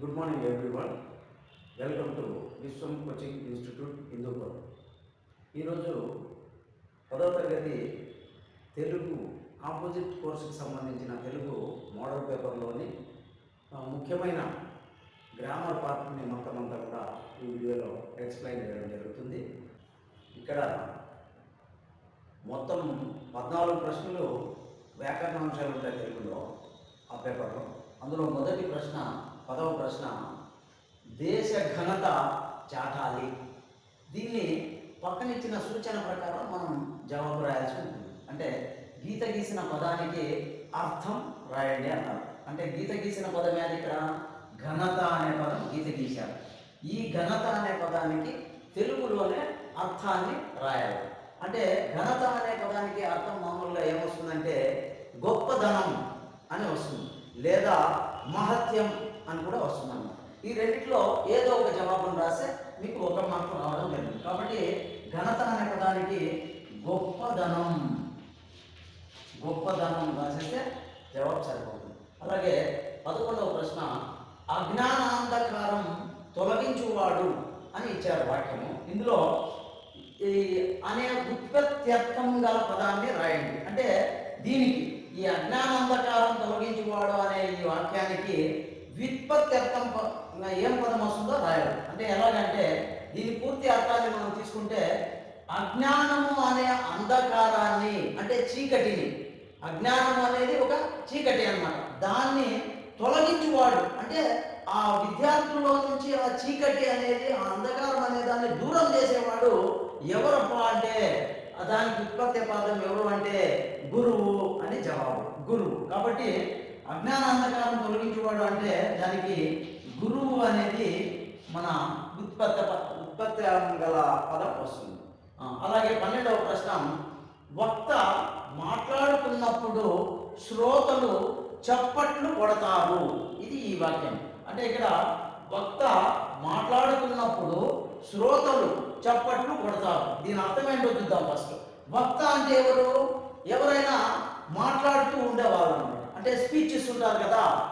Good morning everyone welcome to Vishwam coaching institute Hindupur ఈరోజు పదవ తరగతి తెలుగు ఆపోజిట్ కోర్సుకు సంబంధించిన తెలుగు మోడల్ పేపర్లోని ముఖ్యమైన గ్రామర్ పార్ట్ని మొత్తం అంతా కూడా ఈ వీడియోలో ఎక్స్ప్లెయిన్ చేయడం జరుగుతుంది. ఇక్కడ మొత్తం పద్నాలుగు ప్రశ్నలు వ్యాకరణ అంశాలు ఉంటాయి తెలుగులో ఆ పేపర్లో అందులో మొదటి ప్రశ్న పదవ ప్రశ్న. దేశ ఘనత చాటాలి. దీన్ని పక్కనిచ్చిన సూచన ప్రకారం మనం జవాబు రాయాల్సి ఉంటుంది. అంటే గీత గీసిన పదానికి అర్థం రాయండి అన్నారు. అంటే గీత గీసిన పదం ఏది ఇక్కడ? ఘనత అనే పదం గీత గీశారు. ఈ ఘనత అనే పదానికి తెలుగులోనే అర్థాన్ని రాయాలి. అంటే ఘనత అనే పదానికి అర్థం మామూలుగా ఏమొస్తుందంటే గొప్పదనం అని వస్తుంది. లేదా మహత్యం అని కూడా వస్తుంది ఈ రెండిట్లో ఏదో ఒక జవాబును రాస్తే మీకు ఒక మార్పు రావడం జరిగింది. కాబట్టి ఘనత అనే పదానికి గొప్పదనం గొప్పదనం రాసేస్తే జవాబు సరిపోతుంది. అలాగే పదకొండవ ప్రశ్న అజ్ఞానాంధకారం తొలగించువాడు అని ఇచ్చారు వాక్యము. ఇందులో ఈ అనే ఉత్పత్త్యర్థం గల పదాన్ని రాయండి. అంటే దీనికి ఈ అజ్ఞానాంధకారం తొలగించువాడు అనే ఈ వాక్యానికి వ్యుత్పత్త్యర్థం ప- ఏం పదం వస్తుందో రాయడం. అంటే ఎలాగంటే దీని పూర్తి అర్థాన్ని మనం తీసుకుంటే అజ్ఞానము అనే అంధకారాన్ని అంటే చీకటిని. అజ్ఞానం అనేది ఒక చీకటి అన్నమాట. దాన్ని తొలగించువాడు. అంటే ఆ విద్యార్థుల్లో నుంచి ఆ చీకటి అనేది ఆ అంధకారం అనే దాన్ని దూరం చేసేవాడు ఎవరప్పా అంటే దానికి ఉత్పత్తి పాదం ఎవరు అంటే గురువు అని జవాబు. గురువు. కాబట్టి అజ్ఞాన అంధకారం తొలగించేవాడు అంటే దానికి గురువు అనేది మన ఉత్పత్తి ఉత్పత్తి గల పదం వస్తుంది. అలాగే పన్నెండవ ప్రశ్న వక్త మాట్లాడుతున్నప్పుడు శ్రోతలు చప్పట్లు కొడతారు. ఇది ఈ వాక్యం. అంటే ఇక్కడ వక్త మాట్లాడుతున్నప్పుడు శ్రోతలు చప్పట్లు కొడతారు. దీని అర్థం ఏంటో చూద్దాం ఫస్ట్. వక్త అంటే ఎవరు? ఎవరైనా మాట్లాడుతూ ఉండేవాళ్ళు. అంటే స్పీచ్ ఇస్తుంటారు కదా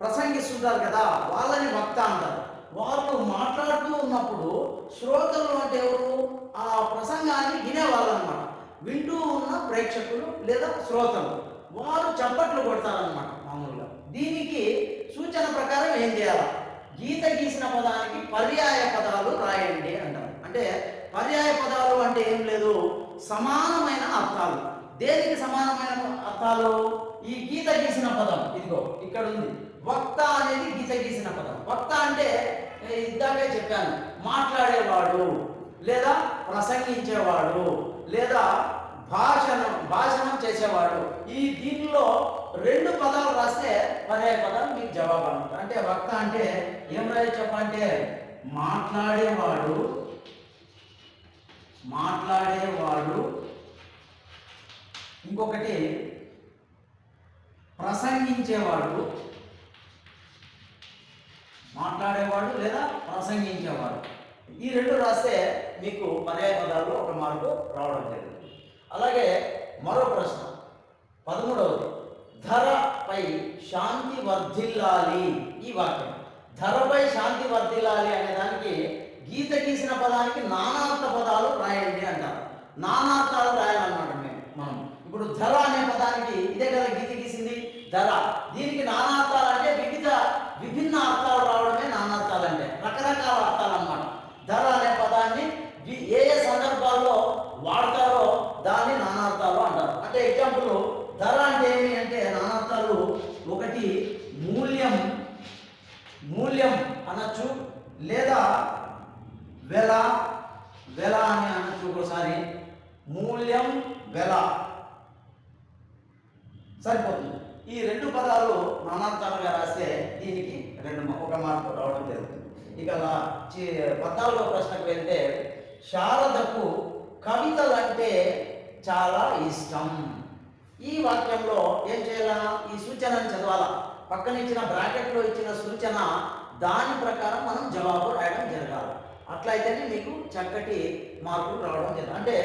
ప్రసంగిస్తుంటారు కదా వాళ్ళని వక్త అంటారు. వాళ్ళు మాట్లాడుతూ ఉన్నప్పుడు శ్రోతలు అంటే ఎవరు? ఆ ప్రసంగాన్ని వినేవాళ్ళు అనమాట వింటూ ఉన్న ప్రేక్షకులు లేదా శ్రోతలు. వారు చప్పట్లు కొడతారనమాట మామూలుగా. దీనికి సూచన ప్రకారం ఏం చేయాలి? గీత గీసిన పదానికి పర్యాయ పదాలు రాయండి అంటారు. అంటే పర్యాయ పదాలు అంటే ఏం లేదు? సమానమైన అర్థాలు. దేనికి సమానమైన అర్థాలు? ఈ గీత గీసిన పదం ఇదిగో ఇక్కడ ఉంది. వక్త అనేది గీత గీసిన పదం. వక్త అంటే ఏ, ఇందాకే చెప్పాను మాట్లాడేవాడు లేదా ప్రసంగించేవాడు లేదా భాషణం భాషణం చేసేవాడు. ఈ దీనిలో రెండు పదాలు రాస్తే పర్యాయ పదం మీకు జవాబు అనమాట అంటే వక్త అంటే ఏం రాయొచ్చు చెప్పంటే మాట్లాడేవాడు మాట్లాడేవాడు. ఇంకొకటి ప్రసంగించేవాడు మాట్లాడేవాడు లేదా ప్రసంగించేవాడు. ఈ రెండు రాస్తే మీకు పర్యాయ పదాలు ఒక మార్పు రావడం జరిగింది అలాగే మరో ప్రశ్న. పదమూడవది. ధరపై శాంతి వర్ధిల్లాలి. ఈ వాక్యం. ధరపై శాంతి వర్ధిల్లాలి అనే దానికి గీత గీసిన పదానికి నానార్థ పదాలు రాయండి అంటారు. నానార్థాలు రాయాలన్నమాట మేము. మనం. ఇప్పుడు ధర అనే పదానికి ఇదే కదా గీత ధర దీనికి నానార్థాలు అంటే వివిధ విభిన్న అర్థాలు రావడమే నానార్థాలు అంటే రకరకాల అర్థాలు అన్నమాట ధర అనే పదాన్ని వి- ఏ ఏ సందర్భాల్లో వాడతారో దాన్ని నానార్థాలు అంటారు అంటే ఎగ్జాంపుల్ ధర అంటే ఏమి అంటే నానార్థాలు ఒకటి మూల్యం మూల్యం అనొచ్చు లేదా వెల వెల అని అనొచ్చు ఒకసారి మూల్యం వెల సరిపోతుంది ఈ రెండు పదాలు నానార్థాలుగా రాస్తే దీనికి రెండు మ- ఒక మార్కు రావడం జరుగుతుంది ఇక లా- చి- పద్నాలుగో ప్రశ్నకు వెళ్తే శారదకు కవితలంటే చాలా ఇష్టం. ఈ వాక్యంలో ఏం చేయాలా? ఈ సూచనను చదవాలా? పక్కన ఇచ్చిన బ్రాకెట్లో ఇచ్చిన సూచన దాని ప్రకారం మనం జవాబు రాయడం జరగాలి. అట్లయితేనే మీకు చక్కటి మార్కులు రావడం జరగదు అంటే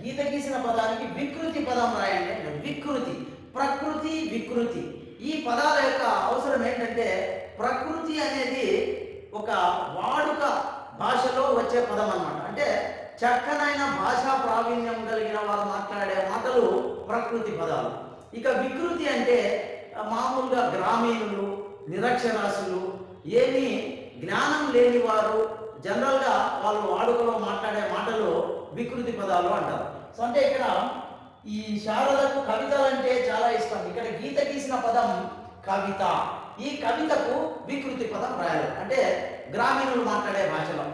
గీత గీసిన పదానికి వికృతి పదం రాయండి వికృతి ప్రకృతి వికృతి. ఈ పదాల యొక్క అవసరం ఏంటంటే ప్రకృతి అనేది ఒక వాడుక భాషలో వచ్చే పదం అన్నమాట. అంటే చక్కనైన భాషా ప్రావీణ్యం కలిగిన వారు మాట్లాడే మాటలు ప్రకృతి పదాలు. ఇక వికృతి అంటే మామూలుగా గ్రామీణులు నిరక్షరాస్యులు ఏమీ జ్ఞానం లేని వారు జనరల్గా వాళ్ళు వాడుకలో మాట్లాడే మాటలు వికృతి పదాలు అంటారు. సో అంటే ఇక్కడ ఈ శారదకు కవితలు అంటే చాలా ఇష్టం. ఇక్కడ గీత గీసిన పదం కవిత. ఈ కవితకు వికృతి పదం రాయాలి. అంటే గ్రామీణులు మాట్లాడే భాషలో.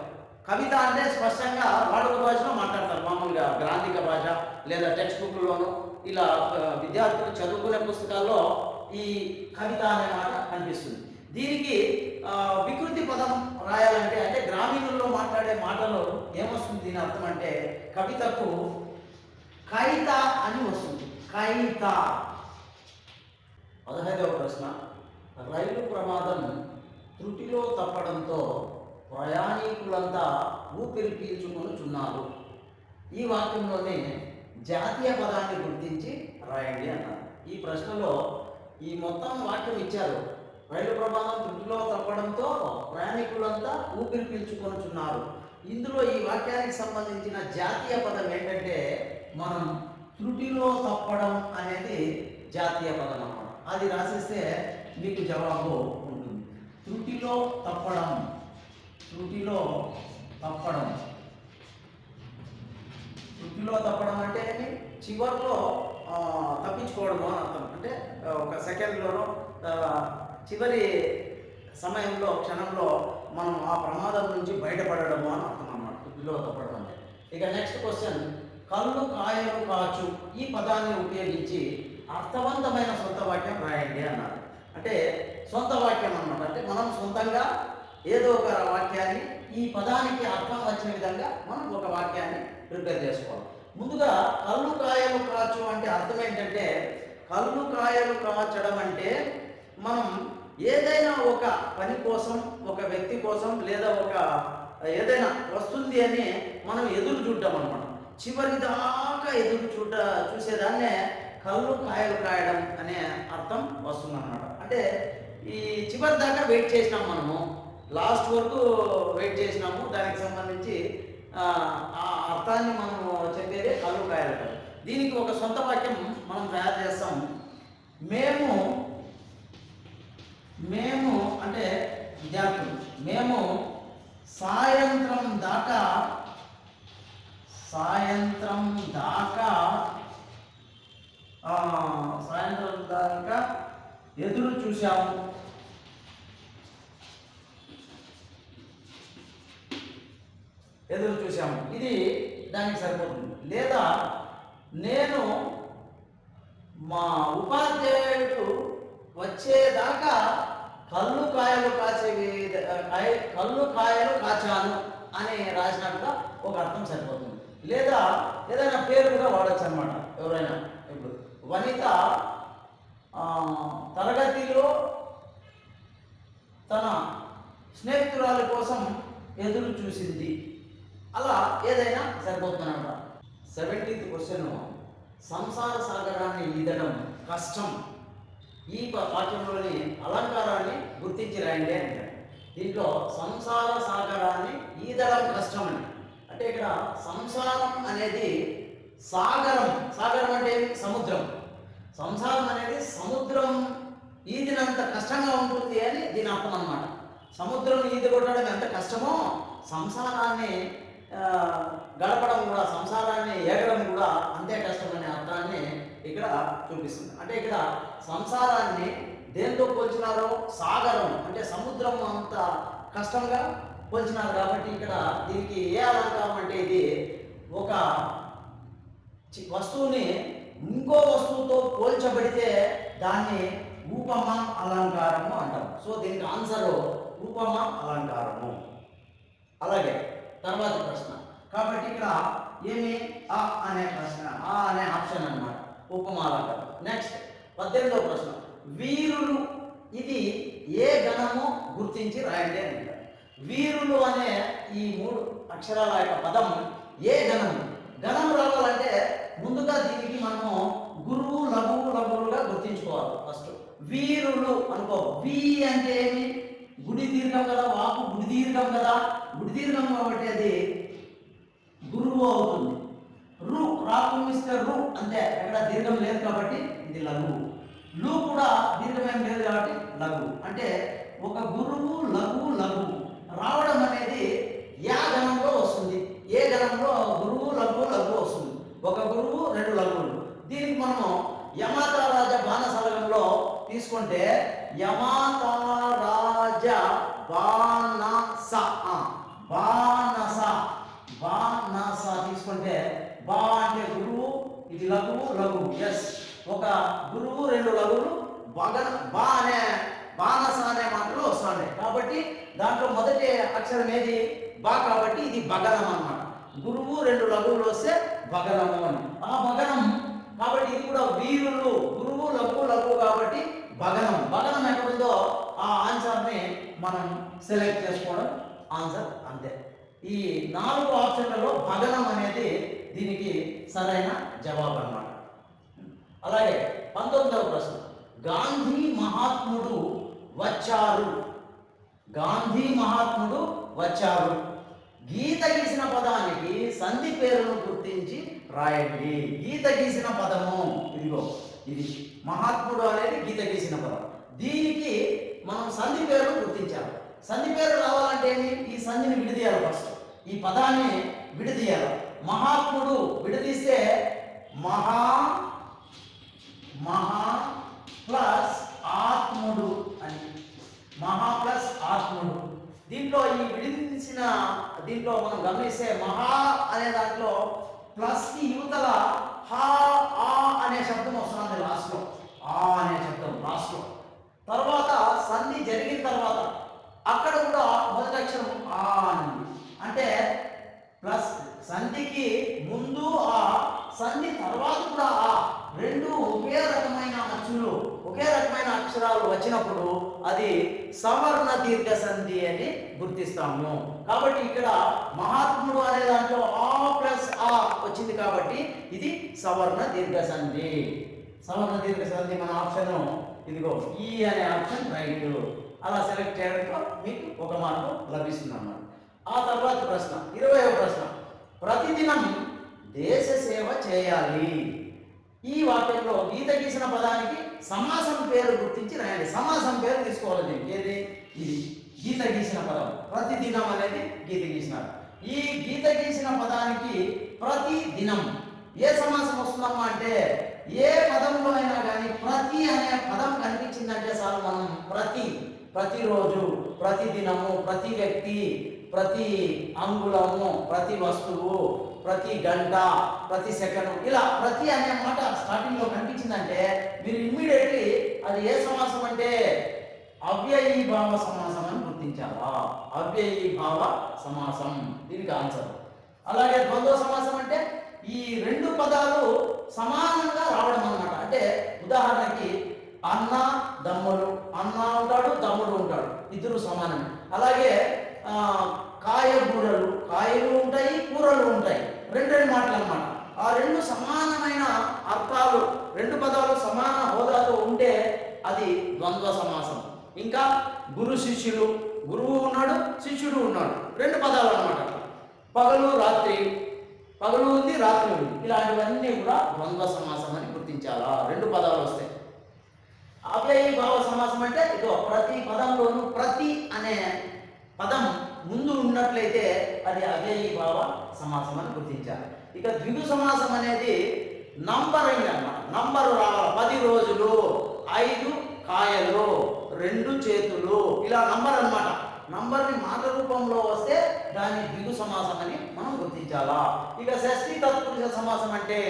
కవిత అంటే స్పష్టంగా వాడుక భాషలో మాట్లాడతారు. మామూలుగా గ్రాంధిక భాష లేదా టెక్స్ట్ బుక్లోను ఇలా విద్యార్థులు చదువుకునే పుస్తకాల్లో ఈ కవిత అనే మాట కనిపిస్తుంది. దీనికి వికృతి పదం రాయాలంటే అంటే గ్రామీణుల్లో మాట్లాడే మాటలో ఏమొస్తుంది? దీని అర్థం అంటే కవితకు కైత అని వస్తుంది. కైత. పదహైదవ ప్రశ్న. రైలు ప్రమాదం త్రుటిలో తప్పడంతో ప్రయాణికులంతా ఊపిరి పీల్చుకొనుచున్నారు. ఈ వాక్యంలోనే జాతీయ పదాన్ని గుర్తించి రాయండి అన్నారు. ఈ ప్రశ్నలో ఈ మొత్తం వాక్యం ఇచ్చారు. రైలు ప్రమాదం త్రుటిలో తప్పడంతో ప్రయాణికులంతా ఊపిరి పీల్చుకొనుచున్నారు. ఇందులో ఈ వాక్యానికి సంబంధించిన జాతీయ పదం ఏంటంటే మనం త్రుటిలో తప్పడం అనేది జాతీయ పదం అన్నమాట. అది రాసిస్తే మీకు జవాబు ఉంటుంది. త్రుటిలో తప్పడం. త్రుటిలో తప్పడం. త్రుటిలో తప్పడం అంటే చివరిలో తప్పించుకోవడము అని అర్థం. అంటే ఒక సెకండ్లోనో చివరి సమయంలో క్షణంలో మనం ఆ ప్రమాదం నుంచి బయటపడడము అని అర్థం అన్నమాట త్రుటిలో తప్పడం అంటే. ఇక నెక్స్ట్ క్వశ్చన్ కళ్ళు కాయలు కాచు. ఈ పదాన్ని ఉపయోగించి అర్థవంతమైన సొంత వాక్యం రాయండి అన్నారు. అంటే సొంత వాక్యం అనమాట అంటే మనం సొంతంగా ఏదో ఒక వాక్యాన్ని ఈ పదానికి అర్థం వచ్చిన విధంగా మనం ఒక వాక్యాన్ని ప్రిపేర్ చేసుకోవాలి. ముందుగా కళ్ళు కాయలు కాచు అంటే అర్థం ఏంటంటే కళ్ళు కాయలు కాచడం అంటే మనం ఏదైనా ఒక పని కోసం ఒక వ్యక్తి కోసం లేదా ఒక ఏదైనా వస్తుంది అని మనం ఎదురు చూడటం అనమాట చివరి దాకా ఎదురు చూడ చూసేదాన్నే కళ్ళు కాయలు కాయడం అనే అర్థం వస్తుందన్నమాట. అంటే ఈ చివరి దాకా వెయిట్ చేసినాం మనము. లాస్ట్ వరకు వెయిట్ చేసినాము. దానికి సంబంధించి ఆ, అర్థాన్ని మనము చెప్పేది కళ్ళు దీనికి ఒక సొంత వాక్యం మనం తయారు చేస్తాం. మేము మేము అంటే విద్యార్థులు మేము సాయంత్రం దాకా సాయంత్రం దాకా సాయంత్రం దాకా ఎదురు చూశాము. ఎదురు చూశాము. ఇది దానికి సరిపోతుంది. లేదా నేను మా ఉపాధ్యాయుడు వచ్చేదాకా కళ్ళు కాయలు కాచే కళ్ళు కాయలు కాచాను అని రాసినట్టుగా ఒక అర్థం సరిపోతుంది. లేదా ఏదైనా పేరు కూడా వాడచ్చు అనమాట ఎవరైనా ఇప్పుడు వనిత తరగతిలో తన స్నేహితురాలి కోసం ఎదురు చూసింది. అలా ఏదైనా సరిపోతుందన్నమాట సెవెంటీన్త్ క్వశ్చన్ సంసార సాగరాన్ని ఈదడం కష్టం. ఈ పాఠంలోని వాక్యంలోని అలంకారాన్ని గుర్తించి రాయండి అంటారు దీంట్లో సంసార సాగరాన్ని ఈదడం కష్టం అని. అంటే ఇక్కడ సంసారం అనేది సాగరం. సాగరం అంటే సముద్రం. సంసారం అనేది సముద్రం ఈదినంత కష్టంగా ఉంటుంది అని దీని అర్థం అన్నమాట. సముద్రం ఈది కొట్టడం ఎంత కష్టమో సంసారాన్ని గడపడం కూడా సంసారాన్ని ఏగడం కూడా అంతే కష్టమనే అర్థాన్ని ఇక్కడ చూపిస్తుంది. అంటే ఇక్కడ సంసారాన్ని దేంతో పోల్చినారో? సాగరం అంటే సముద్రం అంత కష్టంగా పోల్చినారు కాబట్టి ఇక్కడ దీనికి ఏ అలంకారం అంటే ఇది ఒక చి- వస్తువుని ఇంకో వస్తువుతో పోల్చబడితే దాన్ని ఉపమ అలంకారము అంటాం. సో దీనికి ఆన్సర్ ఉపమ అలంకారము. అలాగే తర్వాత ప్రశ్న. కాబట్టి ఇక్కడ ఏమి? ఆ అనే ప్రశ్న ఆ అనే ఆప్షన్ అన్నమాట. ఉపమాలంకారం నెక్స్ట్ పద్దెనిమిదో ప్రశ్న. వీరులు ఇది ఏ గణము గుర్తించి రాయండి అని అంటారు. వీరులు అనే ఈ మూడు అక్షరాల యొక్క పదం ఏ గణము? గణం రావాలంటే ముందుగా దీనికి మనము గురువు లఘువు లఘువులుగా గుర్తించుకోవాలి. ఫస్ట్ వీరులు అనుకో వి అంటే ఏమి? గుడి దీర్ఘం కదా వాపు గుడి దీర్ఘం కదా. గుడి దీర్ఘం కాబట్టి అది గురువు అవుతుంది. రు రాకుమిస్తే రు అంటే ఎక్కడ దీర్ఘం లేదు కాబట్టి ఇది లఘువు. లు కూడా దీర్ఘమేం లేదు కాబట్టి లఘు అంటే ఒక గురువు లఘువు లఘువు. రావడం అనేది యా గణంలో వస్తుంది. ఏ గణంలో గురువు లఘువు లఘువు వస్తుంది. ఒక గురువు రెండు లఘువులు దీనికి మనము యమతారాజ బాణసలగంలో తీసుకుంటే యమతారాజ బాణస బాణస బాణస తీసుకుంటే బా అంటే గురువు ఇది లఘువు లఘువు ఎస్ ఒక గురువు రెండు లఘువులు బగన బా అనే బాణస అనే మాటలు వస్తాయి కాబట్టి దాంట్లో మొదటి అక్షరం ఏది? బా కాబట్టి ఇది బగనం అన్నమాట. గురువు రెండు లఘువులు వస్తే భగనము అని ఆ భగనం కాబట్టి ఇది కూడా వీరులు గురువు లఘువు లఘువు కాబట్టి భగనం భగనం ఎక్కడుందో ఆ ఆన్సర్ని మనం సెలెక్ట్ చేసుకోవడం ఆన్సర్ అంతే. ఈ నాలుగు ఆప్షన్లలో భగనం అనేది దీనికి సరైన జవాబు అన్నమాట. అలాగే పంతొమ్మిదవ ప్రశ్న. గాంధీ మహాత్ముడు వచ్చారు. గాంధీ మహాత్ముడు వచ్చారు. గీత గీసిన పదానికి సంధి పేరును గుర్తించి రాయండి. గీత గీసిన పదము. ఇదిగో ఇది మహాత్ముడు అనేది గీత గీసిన పదం. దీనికి మనం సంధి పేరును గుర్తించాలి. సంధి పేరు రావాలంటే ఈ సంధిని విడదీయాలి ఫస్ట్ ఈ పదాన్ని విడదీయాలి. మహాత్ముడు విడదీస్తే మహా మహా ప్లస్ ఆత్ముడు అని. మహా ప్లస్ ఆత్ముడు. దీంట్లో ఈ విడిదించిన దీంట్లో మనం గమనిస్తే మహా అనే దాంట్లో ప్లస్కి యువతల హా ఆ అనే శబ్దం వస్తుంది లాస్ట్లో. ఆ అనే శబ్దం లాస్ట్లో. తర్వాత సంధి జరిగిన తర్వాత అక్కడ కూడా మొదటి అక్షరం ఆ అని అంటే ప్లస్ సంధికి ముందు ఆ సంధి తర్వాత కూడా ఆ రెండు ఒకే రకమైన అచ్చులు ఒకే రకమైన అక్షరాలు వచ్చినప్పుడు అది సవర్ణ దీర్ఘ సంధి అని గుర్తిస్తాము. కాబట్టి ఇక్కడ మహాత్ముడు అనే దాంట్లో ఆ ప్లస్ ఆ వచ్చింది కాబట్టి ఇది సవర్ణ దీర్ఘ సంధి. సవర్ణ దీర్ఘ సంధి మన ఆప్షన్ ఇదిగో ఈ అనే ఆప్షన్ రైట్. అలా సెలెక్ట్ చేయడంతో మీకు ఒక మార్కు లభిస్తుంది అన్నమాట ఆ తర్వాత ప్రశ్న ఇరవై ప్రశ్న. ప్రతిదినం దేశ సేవ చేయాలి. ఈ వాక్యంలో గీత గీసిన పదానికి సమాసం పేరు గుర్తించి రాయండి సమాసం పేరు తీసుకోవాలి దీనికి. ఏది? ఇది. గీత గీసిన పదం. ప్రతిదినం అనేది గీత గీసినారు ఈ గీత గీసిన పదానికి ప్రతి దినం ఏ సమాసం వస్తుందమ్మా అంటే ఏ పదంలో అయినా కానీ ప్రతి అనే పదం కనిపించిందంటే చాలు మనం ప్రతి ప్రతిరోజు ప్రతి దినము ప్రతి వ్యక్తి ప్రతి అంగుళము ప్రతి వస్తువు ప్రతి గంట ప్రతి సెకండ్ ఇలా ప్రతి అనే మాట స్టార్టింగ్లో కనిపించిందంటే మీరు ఇమ్మీడియట్లీ అది ఏ సమాసం అంటే అవ్యయీభావ సమాసం అని గుర్తించాలా? అవ్యయీభావ సమాసం దీనికి ఆన్సర్ అలాగే ద్వంద్వ సమాసం అంటే ఈ రెండు పదాలు సమానంగా రావడం అన్నమాట. అంటే ఉదాహరణకి అన్న దమ్ముడు. అన్న ఉంటాడు తమ్ముడు ఉంటాడు. ఇద్దరు సమానమే. అలాగే ఆ, కాయగూరలు కాయలు ఉంటాయి కూరలు ఉంటాయి రెండు రెండు మాటలు అన్నమాట ఆ రెండు సమానమైన అర్థాలు రెండు పదాలు సమాన హోదాతో ఉంటే అది ద్వంద్వ సమాసం. ఇంకా గురు శిష్యులు గురువు ఉన్నాడు శిష్యుడు ఉన్నాడు. రెండు పదాలు అన్నమాట. పగలు రాత్రి. పగలు ఉంది రాత్రి ఉంది. ఇలాంటివన్నీ కూడా ద్వంద్వ సమాసం అని గుర్తించాలా. రెండు పదాలు వస్తాయి అవ్యయీ భావ సమాసం అంటే ఇదో ప్రతి పదంలోనూ ప్రతి అనే పదం ముందు ఉన్నట్లయితే అది అవ్యయీ భావ సమాసం అని గుర్తించాలి. ఇక ద్విగు సమాసం అనేది నంబరింగ్ అన్నమాట నంబరు రావాలి పది రోజులు ఐదు కాయలు రెండు చేతులు ఇలా నంబర్ అన్నమాట. నంబర్ని మాట రూపంలో వస్తే దాన్ని ద్విగు సమాసం అని మనం గుర్తించాలా. ఇక షష్ఠి తత్పురుష సమాసం అంటే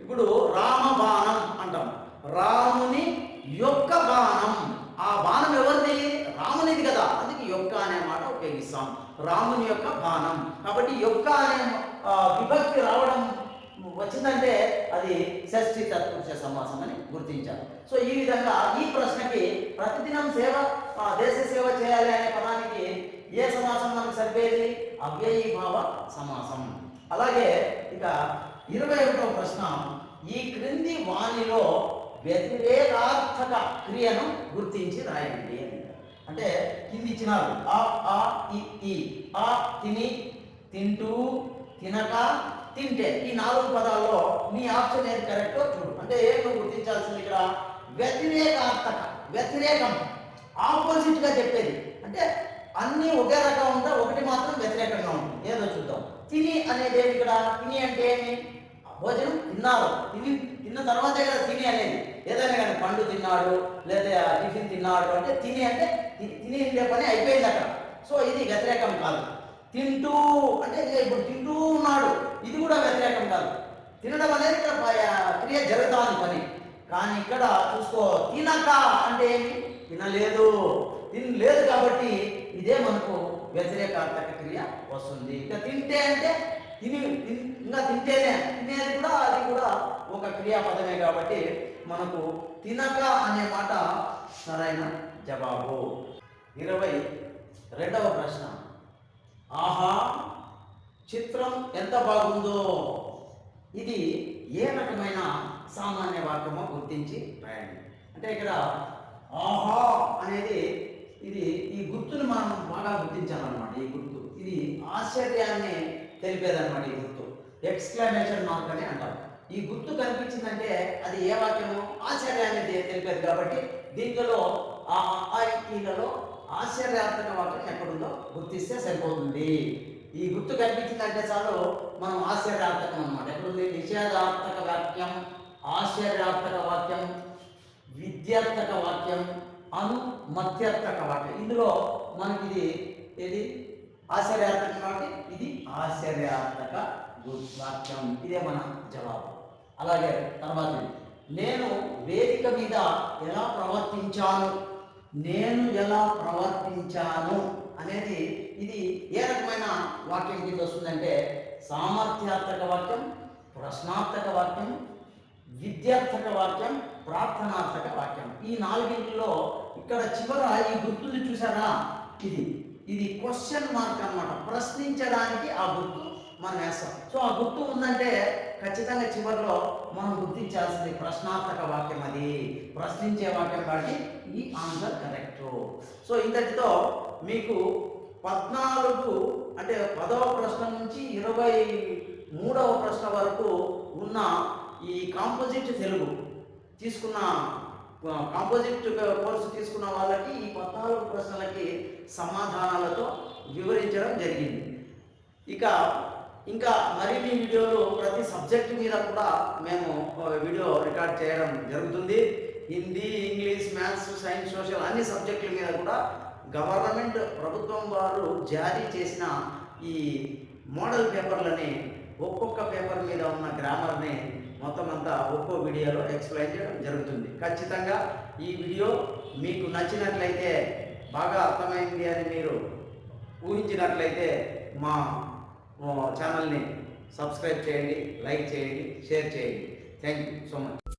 ఇప్పుడు రామబాణం అంటాం. రాముని యొక్క బాణం. ఆ బాణం ఎవరిది? రామునిది కదా. అందుకే యొక్క అనే మాట ఉపయోగిస్తాం. రాముని యొక్క బాణం. కాబట్టి యొక్క అనే విభక్తి రావడం వచ్చిందంటే అది షష్ఠి తత్పురుష సమాసం అని గుర్తించాలి సో ఈ విధంగా ఈ ప్రశ్నకి ప్రతిదినం సేవ దేశ సేవ చేయాలి అనే పదానికి ఏ సమాసం మనకు సరిపోయేది? అవ్యయీభావ సమాసం. అలాగే ఇక ఇరవై ఒకటవ ప్రశ్న ఈ క్రింది వాణిలో వ్యతిరేకార్థక క్రియను గుర్తించి రాయండి అని. అంటే కింది ఇచ్చినారు. ఆ ఆ ఇ ఈ ఆ తిని తింటూ తినక తింటే ఈ నాలుగు పదాల్లో నీ ఆప్షన్ ఏది కరెక్టో చూడు. అంటే ఏం నువ్వు గుర్తించాల్సింది ఇక్కడ? వ్యతిరేకార్థక వ్యతిరేకం. ఆపోజిట్గా చెప్పేది. అంటే అన్నీ ఒకే రకం ఉంటా ఒకటి మాత్రం వ్యతిరేకంగా ఉంటుంది. ఏదో చూద్దాం. తిని అనేది ఏమి ఇక్కడ? తిని అంటే ఏమి? భోజనం తిన్నారు. తిని తిన్న తర్వాతే కదా తిని అనేది. ఏదైనా కానీ పండు తిన్నాడు లేదా టిఫిన్ తిన్నాడు అంటే తిని అంటే తిని తినే పని అయిపోయింది అక్కడ. సో ఇది వ్యతిరేకం కాదు. తింటూ అంటే ఇప్పుడు తింటూ ఉన్నాడు. ఇది కూడా వ్యతిరేకం కాదు. తినడం అనేది ఇక్కడ క్రియ జరుగుతాను పని. కానీ ఇక్కడ చూసుకో తినక అంటే ఏమి తినలేదు. తినలేదు కాబట్టి ఇదే మనకు వ్యతిరేకార్థక క్రియ వస్తుంది. ఇంకా తింటే అంటే తిని ఇంకా తింటేనే తినేది కూడా అది కూడా ఒక క్రియాపదమే కాబట్టి మనకు తినక అనే మాట సరైన జవాబు. ఇరవై రెండవ ప్రశ్న. ఆహా చిత్రం ఎంత బాగుందో. ఇది ఏ రకమైన సామాన్య వాక్యమో గుర్తించి రాయండి. అంటే ఇక్కడ ఆహా అనేది ఇది ఈ గుర్తును మనం బాగా గుర్తించాలన్నమాట ఈ గుర్తు. ఇది ఆశ్చర్యాన్ని తెలిపేదన్నమాట ఈ గుర్తు. ఎక్స్క్లమేషన్ మార్క్ అని అంటారు ఈ గుర్తు కనిపించిందంటే అది ఏ వాక్యము ఆశ్చర్యాన్ని తెలిపేది కాబట్టి దీంట్లో ఆ ఆ, ఈలలో ఆశ్చర్యార్థక వాక్యం ఎక్కడుందో గుర్తిస్తే సరిపోతుంది. ఈ గుర్తు కనిపించిందంటే చాలు మనం ఆశ్చర్యార్థకం అన్నమాట. ఎక్కడుంది? నిషేధార్థక వాక్యం ఆశ్చర్యార్థక వాక్యం విద్యార్థక వాక్యం అను మధ్యార్థక వాక్యం. ఇందులో మనకి ఇది ఏది? ఆశ్చర్యాత్మక వాక్యం ఇది ఆశ్చర్యార్థక వాక్యం ఇదే మన జవాబు. అలాగే తర్వాత నేను వేదిక మీద ఎలా ప్రవర్తించాను? నేను ఎలా ప్రవర్తించాను అనేది ఇది ఏ రకమైన వాక్యం కింద వస్తుందంటే సామర్థ్యాత్మక వాక్యం ప్రశ్నార్థక వాక్యం విద్యార్థక వాక్యం ప్రార్థనార్థక వాక్యం. ఈ నాలుగింటిలో ఇక్కడ చివర ఈ గుర్తుని చూసారా ఇది ఇది క్వశ్చన్ మార్క్ అనమాట ప్రశ్నించడానికి ఆ గుర్తు మనం వేస్తాం. సో ఆ గుర్తు ఉందంటే ఖచ్చితంగా చివరిలో మనం గుర్తించాల్సింది ప్రశ్నార్థక వాక్యం అది. ప్రశ్నించే వాక్యం కాబట్టి ఈ ఆన్సర్ కరెక్ట్ సో ఇంతటితో మీకు పద్నాలుగు అంటే పదవ ప్రశ్న నుంచి ఇరవై మూడవ ప్రశ్న వరకు ఉన్న ఈ కాంపోజిట్ తెలుగు తీసుకున్న కాంపోజిట్ కోర్సు తీసుకున్న వాళ్ళకి ఈ పద్నాలుగు ప్రశ్నలకి సమాధానాలతో వివరించడం జరిగింది. ఇక ఇంకా మరిన్ని వీడియోలు ప్రతి సబ్జెక్ట్ మీద కూడా మేము వీడియో రికార్డ్ చేయడం జరుగుతుంది. Hindi English maths science social అన్ని సబ్జెక్టుల మీద కూడా గవర్నమెంట్ ప్రభుత్వం వారు జారీ చేసిన ఈ మోడల్ పేపర్లని ఒక్కొక్క పేపర్ మీద ఉన్న గ్రామర్ని మొత్తం అంతా ఒక్కో వీడియోలో ఎక్స్ప్లెయిన్ చేయడం జరుగుతుంది. ఖచ్చితంగా ఈ వీడియో మీకు నచ్చినట్లయితే బాగా అర్థమైంది అని మీరు ఊహించినట్లయితే మా ఛానల్ని సబ్స్క్రైబ్ చేయండి లైక్ చేయండి షేర్ చేయండి. Thank you so much